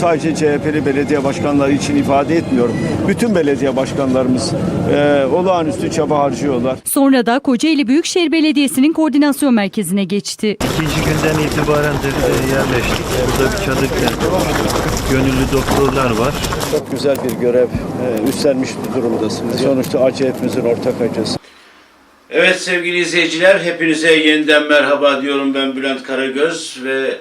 Sadece CHP'li belediye başkanları için ifade etmiyorum. Bütün belediye başkanlarımız e, olağanüstü çaba harcıyorlar. Sonra da Kocaeli Büyükşehir Belediyesi'nin koordinasyon merkezine geçti. İkinci günden itibaren de e, yerleştik. Burada bir çadır kenti. Gönüllü doktorlar var. Çok güzel bir görev e, üstlenmiş durumdasınız. Sonuçta acı hepimizin ortak acısı. Evet sevgili izleyiciler, hepinize yeniden merhaba diyorum ben Bülent Karagöz ve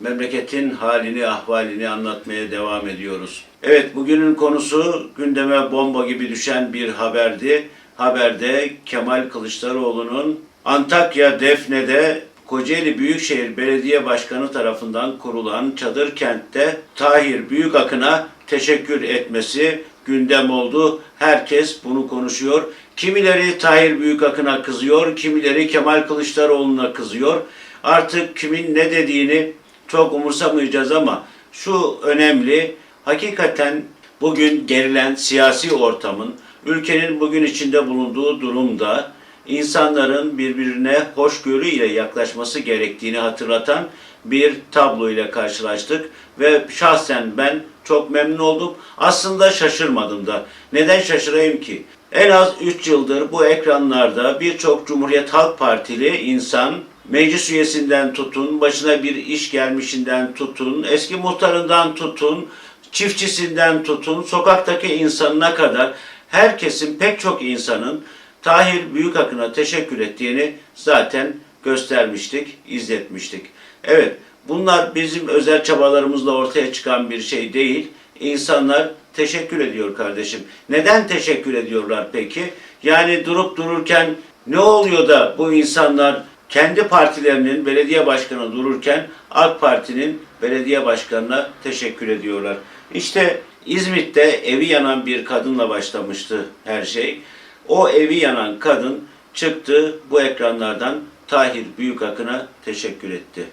memleketin halini, ahvalini anlatmaya devam ediyoruz. Evet, bugünün konusu gündeme bomba gibi düşen bir haberdi. Haberde Kemal Kılıçdaroğlu'nun Antakya Defne'de Kocaeli Büyükşehir Belediye Başkanı tarafından kurulan çadır kentte Tahir Büyükakın'a teşekkür etmesi gündem oldu. Herkes bunu konuşuyor. Kimileri Tahir Büyükakın'a kızıyor, kimileri Kemal Kılıçdaroğlu'na kızıyor. Artık kimin ne dediğini çok umursamayacağız ama şu önemli, hakikaten bugün gerilen siyasi ortamın, ülkenin bugün içinde bulunduğu durumda insanların birbirine hoşgörü ile yaklaşması gerektiğini hatırlatan bir tablo ile karşılaştık ve şahsen ben çok memnun oldum. Aslında şaşırmadım da. Neden şaşırayım ki? En az 3 yıldır bu ekranlarda birçok Cumhuriyet Halk Partili insan meclis üyesinden tutun, başına bir iş gelmişinden tutun, eski muhtarından tutun, çiftçisinden tutun, sokaktaki insanına kadar herkesin pek çok insanın Tahir Büyükakın'a teşekkür ettiğini zaten göstermiştik, izletmiştik. Evet, bunlar bizim özel çabalarımızla ortaya çıkan bir şey değil. İnsanlar teşekkür ediyor kardeşim. Neden teşekkür ediyorlar peki? Yani durup dururken ne oluyor da bu insanlar kendi partilerinin belediye başkanı dururken AK Parti'nin belediye başkanına teşekkür ediyorlar. İşte İzmit'te evi yanan bir kadınla başlamıştı her şey. O evi yanan kadın çıktı bu ekranlardan Tahir Büyükakın'a teşekkür etti.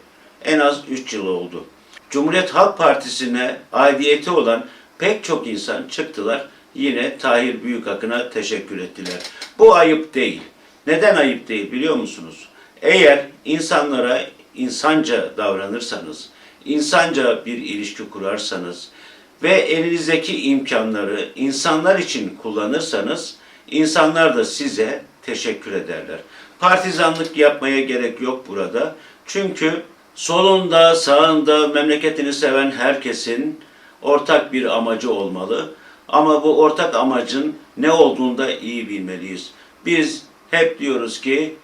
En az 3 yıl oldu. Cumhuriyet Halk Partisi'ne aidiyeti olan pek çok insan çıktılar yine Tahir Büyükakın'a teşekkür ettiler. Bu ayıp değil. Neden ayıp değil biliyor musunuz? Eğer insanlara insanca davranırsanız, insanca bir ilişki kurarsanız ve elinizdeki imkanları insanlar için kullanırsanız insanlar da size teşekkür ederler. Partizanlık yapmaya gerek yok burada. Çünkü solunda, sağında memleketini seven herkesin ortak bir amacı olmalı. Ama bu ortak amacın ne olduğunu da iyi bilmeliyiz. Biz hep diyoruz ki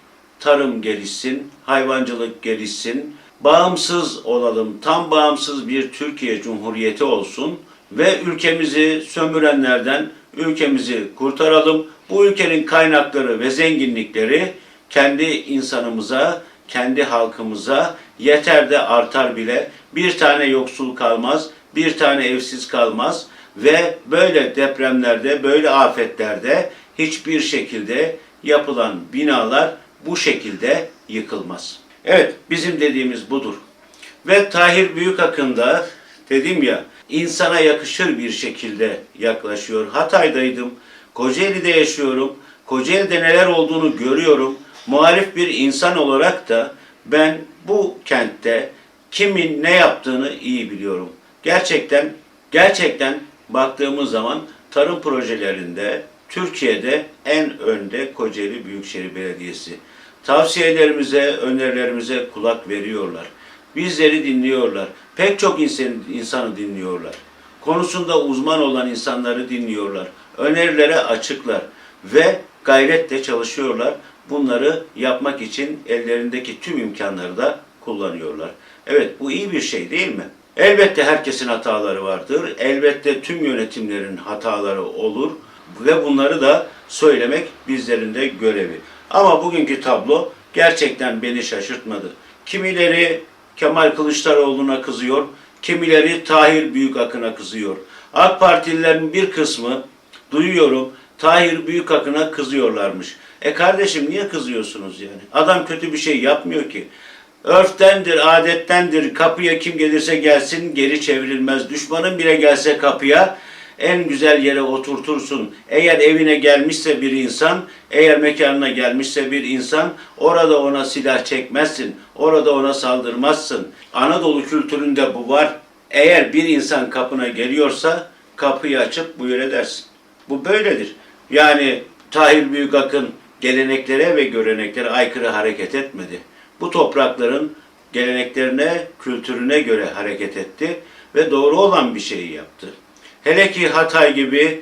tarım gelişsin, hayvancılık gelişsin, bağımsız olalım, tam bağımsız bir Türkiye Cumhuriyeti olsun ve ülkemizi sömürenlerden ülkemizi kurtaralım. Bu ülkenin kaynakları ve zenginlikleri kendi insanımıza, kendi halkımıza yeter de artar bile. Bir tane yoksul kalmaz, bir tane evsiz kalmaz ve böyle depremlerde, böyle afetlerde hiçbir şekilde yapılan binalar bu şekilde yıkılmaz. Evet, bizim dediğimiz budur. Ve Tahir Büyükakın da dedim ya insana yakışır bir şekilde yaklaşıyor. Hatay'daydım, Kocaeli'de yaşıyorum. Kocaeli'de neler olduğunu görüyorum. Muhalif bir insan olarak da ben bu kentte kimin ne yaptığını iyi biliyorum. Gerçekten gerçekten baktığımız zaman tarım projelerinde Türkiye'de en önde Kocaeli Büyükşehir Belediyesi. Tavsiyelerimize, önerilerimize kulak veriyorlar. Bizleri dinliyorlar. Pek çok insan, insanı dinliyorlar. Konusunda uzman olan insanları dinliyorlar. Önerilere açıklar ve gayretle çalışıyorlar. Bunları yapmak için ellerindeki tüm imkanları da kullanıyorlar. Evet bu iyi bir şey değil mi? Elbette herkesin hataları vardır. Elbette tüm yönetimlerin hataları olur ve bunları da söylemek bizlerin de görevi. Ama bugünkü tablo gerçekten beni şaşırtmadı. Kimileri Kemal Kılıçdaroğlu'na kızıyor, kimileri Tahir Büyükakın'a kızıyor. AK Partililerin bir kısmı duyuyorum Tahir Büyükakın'a kızıyorlarmış. E kardeşim niye kızıyorsunuz yani? Adam kötü bir şey yapmıyor ki. Örftendir, adettendir. Kapıya kim gelirse gelsin geri çevrilmez. Düşmanın bile gelse kapıya en güzel yere oturtursun. Eğer evine gelmişse bir insan, eğer mekanına gelmişse bir insan, orada ona silah çekmezsin. Orada ona saldırmazsın. Anadolu kültüründe bu var. Eğer bir insan kapına geliyorsa kapıyı açıp buyur edersin. Bu böyledir. Yani Tahir Büyükakın geleneklere ve göreneklere aykırı hareket etmedi. Bu toprakların geleneklerine, kültürüne göre hareket etti ve doğru olan bir şeyi yaptı. Hele ki Hatay gibi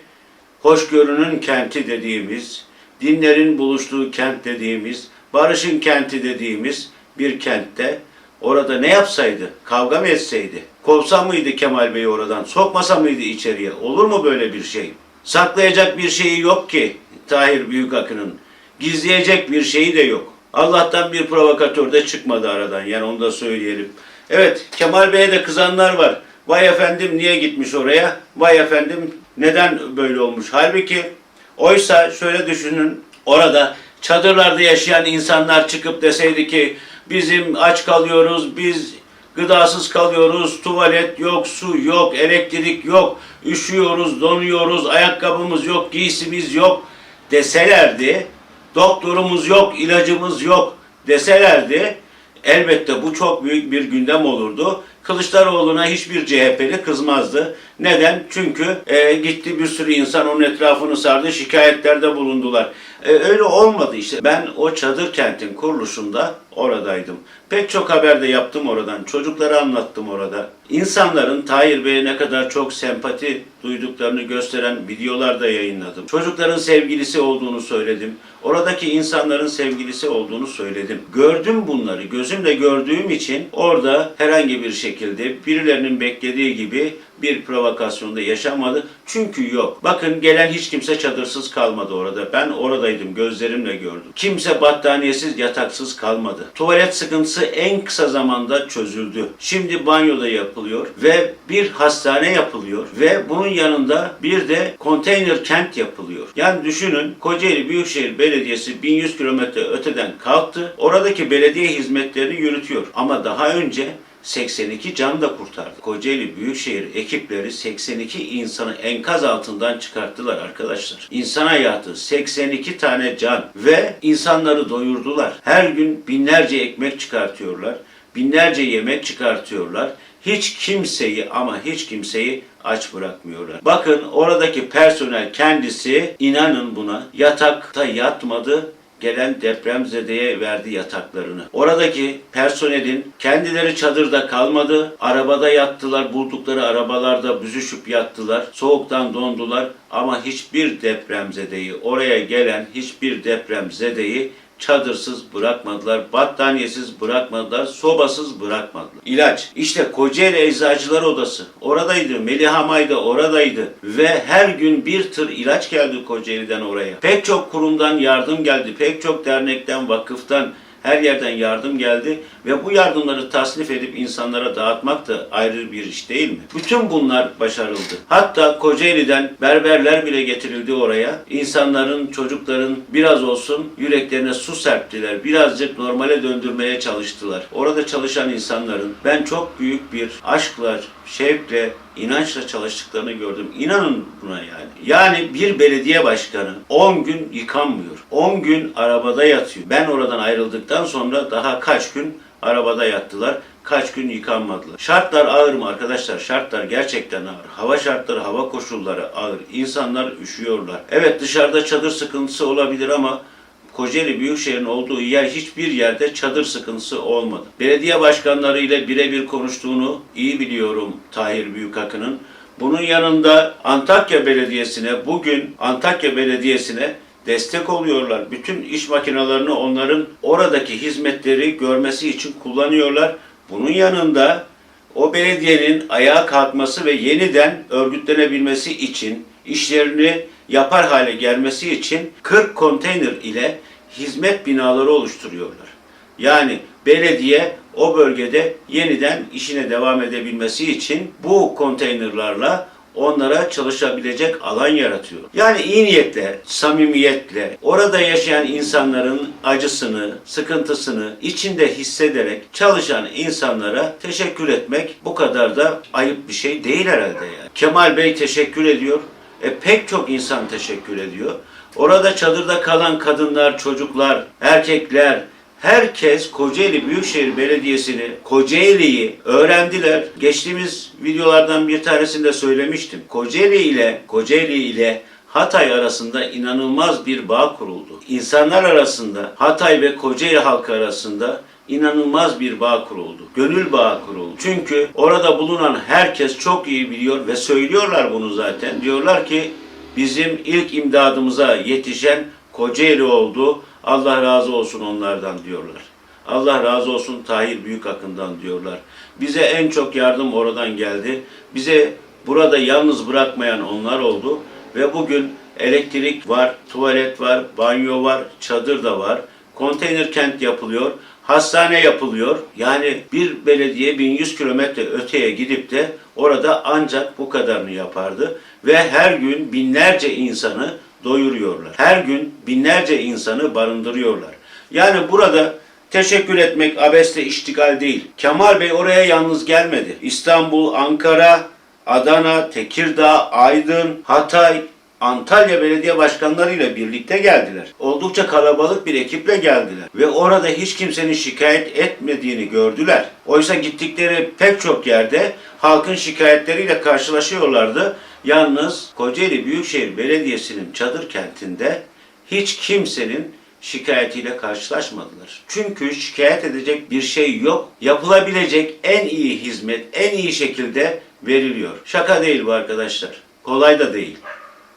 hoşgörünün kenti dediğimiz, dinlerin buluştuğu kent dediğimiz, barışın kenti dediğimiz bir kentte orada ne yapsaydı? Kavga mı etseydi? Kovsa mıydı Kemal Bey'i oradan? Sokmasa mıydı içeriye? Olur mu böyle bir şey? Saklayacak bir şeyi yok ki Tahir Büyükakı'nın. Gizleyecek bir şeyi de yok. Allah'tan bir provokatör de çıkmadı aradan. Yani onu da söyleyelim. Evet Kemal Bey'e de kızanlar var. Vay efendim niye gitmiş oraya? Vay efendim neden böyle olmuş? Halbuki oysa şöyle düşünün orada çadırlarda yaşayan insanlar çıkıp deseydi ki bizim aç kalıyoruz, biz gıdasız kalıyoruz, tuvalet yok, su yok, elektrik yok, üşüyoruz, donuyoruz, ayakkabımız yok, giysimiz yok deselerdi, doktorumuz yok, ilacımız yok deselerdi, elbette bu çok büyük bir gündem olurdu. Kılıçdaroğlu'na hiçbir CHP'li kızmazdı. Neden? Çünkü e, gitti bir sürü insan onun etrafını sardı, şikayetlerde bulundular. E, öyle olmadı işte. Ben o çadır kentin kuruluşunda oradaydım. Pek çok haber de yaptım oradan. Çocuklara anlattım orada. İnsanların Tahir Bey'e ne kadar çok sempati duyduklarını gösteren videolar da yayınladım. Çocukların sevgilisi olduğunu söyledim. Oradaki insanların sevgilisi olduğunu söyledim. Gördüm bunları. Gözümle gördüğüm için orada herhangi bir şekilde birilerinin beklediği gibi bir provokasyonda yaşamadı. Çünkü yok. Bakın gelen hiç kimse çadırsız kalmadı orada. Ben oradaydım. Gözlerimle gördüm. Kimse battaniyesiz, yataksız kalmadı. Tuvalet sıkıntısı en kısa zamanda çözüldü. Şimdi banyoda yapılıyor ve bir hastane yapılıyor ve bunun yanında bir de konteyner kent yapılıyor. Yani düşünün Kocaeli Büyükşehir Belediyesi 1100 kilometre öteden kalktı. Oradaki belediye hizmetlerini yürütüyor. Ama daha önce 82 can da kurtardı. Kocaeli Büyükşehir ekipleri 82 insanı enkaz altından çıkarttılar arkadaşlar. İnsan hayatı 82 tane can ve insanları doyurdular. Her gün binlerce ekmek çıkartıyorlar. Binlerce yemek çıkartıyorlar. Hiç kimseyi ama hiç kimseyi aç bırakmıyorlar. Bakın oradaki personel kendisi inanın buna yatakta yatmadı gelen depremzedeye verdi yataklarını. Oradaki personelin kendileri çadırda kalmadı, arabada yattılar, buldukları arabalarda büzüşüp yattılar, soğuktan dondular ama hiçbir depremzedeyi, oraya gelen hiçbir depremzedeyi çadırsız bırakmadılar, battaniyesiz bırakmadılar, sobasız bırakmadılar. İlaç. İşte Kocaeli Eczacılar Odası oradaydı. Melihamay da oradaydı. Ve her gün bir tır ilaç geldi Kocaeli'den oraya. Pek çok kurumdan yardım geldi. Pek çok dernekten, vakıftan, her yerden yardım geldi ve bu yardımları tasnif edip insanlara dağıtmak da ayrı bir iş değil mi? Bütün bunlar başarıldı. Hatta Kocaeli'den berberler bile getirildi oraya. İnsanların, çocukların biraz olsun yüreklerine su serptiler. Birazcık normale döndürmeye çalıştılar. Orada çalışan insanların ben çok büyük bir aşkla, şevkle, inançla çalıştıklarını gördüm. İnanın buna yani. Yani bir belediye başkanı 10 gün yıkanmıyor. 10 gün arabada yatıyor. Ben oradan ayrıldıktan sonra daha kaç gün arabada yattılar. Kaç gün yıkanmadılar. Şartlar ağır mı arkadaşlar? Şartlar gerçekten ağır. Hava şartları, hava koşulları ağır. İnsanlar üşüyorlar. Evet dışarıda çadır sıkıntısı olabilir ama Kocaeli Büyükşehir'in olduğu yer hiçbir yerde çadır sıkıntısı olmadı. Belediye başkanları ile birebir konuştuğunu iyi biliyorum Tahir Büyükakı'nın. Bunun yanında Antakya Belediyesi'ne bugün Antakya Belediyesi'ne destek oluyorlar. Bütün iş makinelerini onların oradaki hizmetleri görmesi için kullanıyorlar. Bunun yanında o belediyenin ayağa kalkması ve yeniden örgütlenebilmesi için işlerini yapar hale gelmesi için 40 konteyner ile hizmet binaları oluşturuyorlar. Yani belediye o bölgede yeniden işine devam edebilmesi için bu konteynerlarla onlara çalışabilecek alan yaratıyor. Yani iyi niyetle, samimiyetle, orada yaşayan insanların acısını, sıkıntısını içinde hissederek çalışan insanlara teşekkür etmek bu kadar da ayıp bir şey değil herhalde yani. Kemal Bey teşekkür ediyor. E, pek çok insan teşekkür ediyor. Orada çadırda kalan kadınlar, çocuklar, erkekler, Herkes Kocaeli Büyükşehir Belediyesi'ni, Kocaeli'yi öğrendiler. Geçtiğimiz videolardan bir tanesinde söylemiştim. Kocaeli ile Kocaeli ile Hatay arasında inanılmaz bir bağ kuruldu. İnsanlar arasında, Hatay ve Kocaeli halkı arasında inanılmaz bir bağ kuruldu. Gönül bağı kuruldu. Çünkü orada bulunan herkes çok iyi biliyor ve söylüyorlar bunu zaten. Diyorlar ki bizim ilk imdadımıza yetişen Kocaeli oldu. Allah razı olsun onlardan diyorlar. Allah razı olsun Tahir Büyükakın'dan diyorlar. Bize en çok yardım oradan geldi. Bize burada yalnız bırakmayan onlar oldu. Ve bugün elektrik var, tuvalet var, banyo var, çadır da var. Konteyner kent yapılıyor. Hastane yapılıyor. Yani bir belediye 1100 kilometre öteye gidip de orada ancak bu kadarını yapardı. Ve her gün binlerce insanı doyuruyorlar. Her gün binlerce insanı barındırıyorlar. Yani burada teşekkür etmek abesle iştigal değil. Kemal Bey oraya yalnız gelmedi. İstanbul, Ankara, Adana, Tekirdağ, Aydın, Hatay, Antalya belediye başkanlarıyla birlikte geldiler. Oldukça kalabalık bir ekiple geldiler. Ve orada hiç kimsenin şikayet etmediğini gördüler. Oysa gittikleri pek çok yerde halkın şikayetleriyle karşılaşıyorlardı. Yalnız Kocaeli Büyükşehir Belediyesi'nin çadır kentinde hiç kimsenin şikayetiyle karşılaşmadılar. Çünkü şikayet edecek bir şey yok. Yapılabilecek en iyi hizmet en iyi şekilde veriliyor. Şaka değil bu arkadaşlar. Kolay da değil.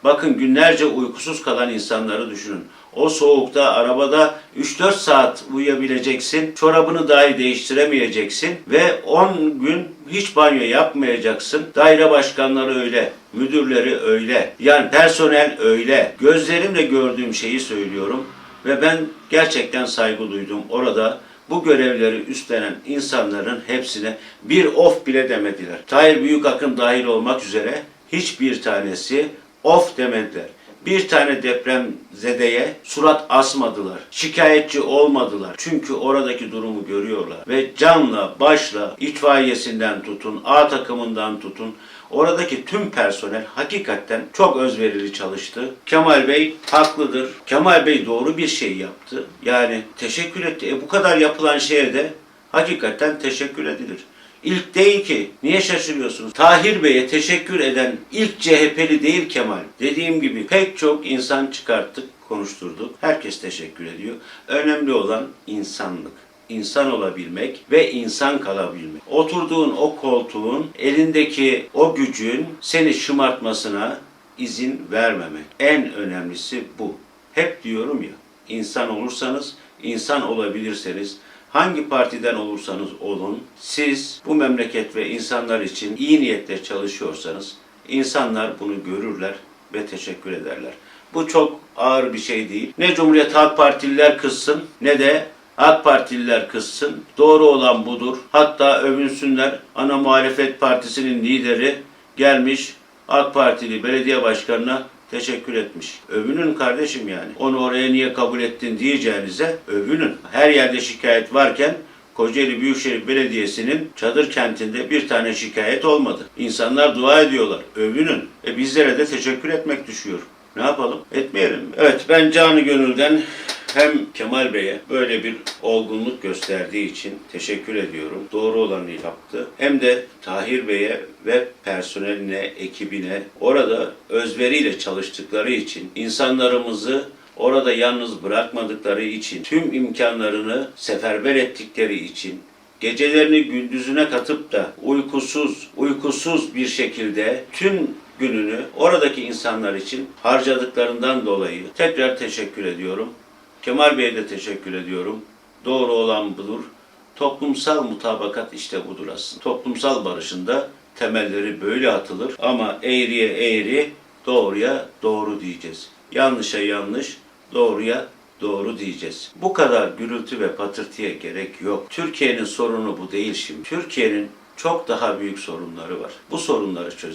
Bakın günlerce uykusuz kalan insanları düşünün. O soğukta arabada 3-4 saat uyuyabileceksin. Çorabını dahi değiştiremeyeceksin ve 10 gün hiç banyo yapmayacaksın. Daire başkanları öyle, müdürleri öyle. Yani personel öyle. Gözlerimle gördüğüm şeyi söylüyorum ve ben gerçekten saygı duydum. Orada bu görevleri üstlenen insanların hepsine bir of bile demediler. Tahir Büyükakın dahil olmak üzere hiçbir tanesi of demediler. Bir tane depremzedeye surat asmadılar. Şikayetçi olmadılar. Çünkü oradaki durumu görüyorlar. Ve canla, başla, itfaiyesinden tutun, A takımından tutun, oradaki tüm personel hakikaten çok özverili çalıştı. Kemal Bey haklıdır. Kemal Bey doğru bir şey yaptı. Yani teşekkür etti. E bu kadar yapılan şeye de hakikaten teşekkür edilir. İlk değil ki. Niye şaşırıyorsunuz? Tahir Bey'e teşekkür eden ilk CHP'li değil Kemal. Dediğim gibi pek çok insan çıkarttık, konuşturduk. Herkes teşekkür ediyor. Önemli olan insanlık. İnsan olabilmek ve insan kalabilmek. Oturduğun o koltuğun, elindeki o gücün seni şımartmasına izin vermemek. En önemlisi bu. Hep diyorum ya, insan olursanız, insan olabilirseniz Hangi partiden olursanız olun, siz bu memleket ve insanlar için iyi niyetle çalışıyorsanız, insanlar bunu görürler ve teşekkür ederler. Bu çok ağır bir şey değil. Ne Cumhuriyet Halk Partililer kızsın ne de AK Partililer kızsın. Doğru olan budur. Hatta övünsünler. Ana muhalefet partisinin lideri gelmiş AK Partili belediye başkanına teşekkür etmiş. Övünün kardeşim yani. Onu oraya niye kabul ettin diyeceğinize övünün. Her yerde şikayet varken Kocaeli Büyükşehir Belediyesi'nin çadır kentinde bir tane şikayet olmadı. İnsanlar dua ediyorlar. Övünün. E bizlere de teşekkür etmek düşüyor. Ne yapalım? Etmeyelim. Evet ben canı gönülden hem Kemal Bey'e böyle bir olgunluk gösterdiği için teşekkür ediyorum. Doğru olanı yaptı. Hem de Tahir Bey'e ve personeline, ekibine orada özveriyle çalıştıkları için insanlarımızı orada yalnız bırakmadıkları için, tüm imkanlarını seferber ettikleri için, gecelerini gündüzüne katıp da uykusuz, uykusuz bir şekilde tüm gününü oradaki insanlar için harcadıklarından dolayı tekrar teşekkür ediyorum. Kemal Bey'e de teşekkür ediyorum. Doğru olan budur. Toplumsal mutabakat işte budur aslında. Toplumsal barışında temelleri böyle atılır ama eğriye eğri, doğruya doğru diyeceğiz. Yanlışa yanlış, doğruya doğru diyeceğiz. Bu kadar gürültü ve patırtıya gerek yok. Türkiye'nin sorunu bu değil şimdi. Türkiye'nin çok daha büyük sorunları var. Bu sorunları çözelim.